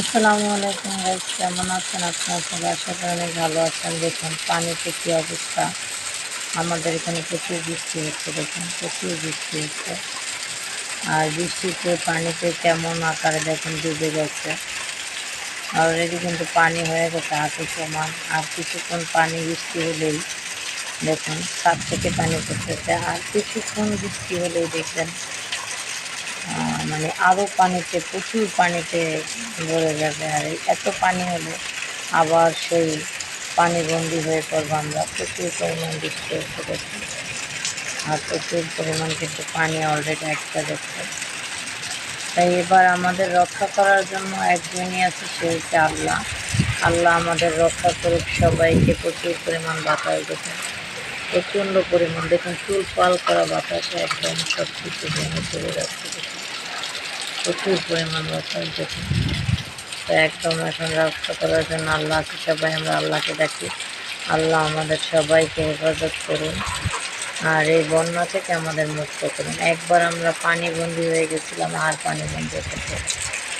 আসসালামু আলাইকুম গাইস কেমন আছেন আপনারা সবাই? আশা করি অনেক ভালো আছেন। দেখুন, পানিতে কী অবস্থা? আমাদের এখানে প্রচুর বৃষ্টি হচ্ছে, দেখুন, প্রচুর বৃষ্টি হচ্ছে। আর বৃষ্টিতে পানিতে কেমন আকারে দেখুন ডুবে গেছে। অলরেডি কিন্তু পানি হয়ে গেছে, হাতে সমান। আর কিছুক্ষণ পানি বৃষ্টি হলেই দেখুন, ছাদ থেকে পানি পড়তেছে। আর কিছুক্ষণ বৃষ্টি হলেই দেখবেন মানে আরও পানিতে, প্রচুর পানিতে ভরে যাবে আর এত পানি হলে আবার সেই পানিবন্দি হয়ে পড়ব আমরা। প্রচুর পরিমাণ হচ্ছে দেখুন। আর প্রচুর পরিমাণ কিন্তু পানি অলরেডি একটা দেখছে তাই এবার আমাদের রক্ষা করার জন্য একজনই আছে সে হচ্ছে আল্লাহ। আল্লাহ আমাদের রক্ষা করুক, সবাইকে প্রচুর পরিমাণ বাতাস দেখুন প্রচণ্ড পরিমাণ। দেখুন, চুল পাল করা বাতাসে একদম সব কিছু ভেঙে চলে যাচ্ছে। প্রচুর পরিমাণ বাতাস দেখুন তো একদম এখন রক্ষা করার জন্য আল্লাহ আছে, সবাই আমরা আল্লাহকে ডাকি। আল্লাহ আমাদের সবাইকে হেফাজত করুন। আর এই বন্যা থেকে আমাদের মুক্ত করুন। একবার আমরা পানি বন্দি হয়ে গেছিলাম, আর পানি বন্দি হতে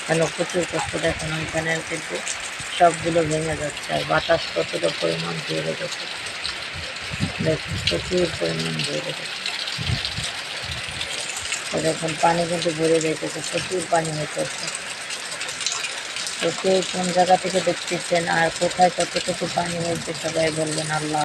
কেন? প্রচুর কষ্ট দেখুন ওইখানে কিন্তু সবগুলো ভেঙে যাচ্ছে আর বাতাস কতটা পরিমাণ বেড়ে গেছে। দেখুন, প্রচুর পরিমাণ গেছে। তো দেখুন পানি কিন্তু ভরে যেতেছে প্রচুর পানি হইতেছে। তো কে কোন জায়গা থেকে দেখতেছেন আর কোথায় কতটুকু পানি হয়েছে সবাই বলবেন আল্লাহ।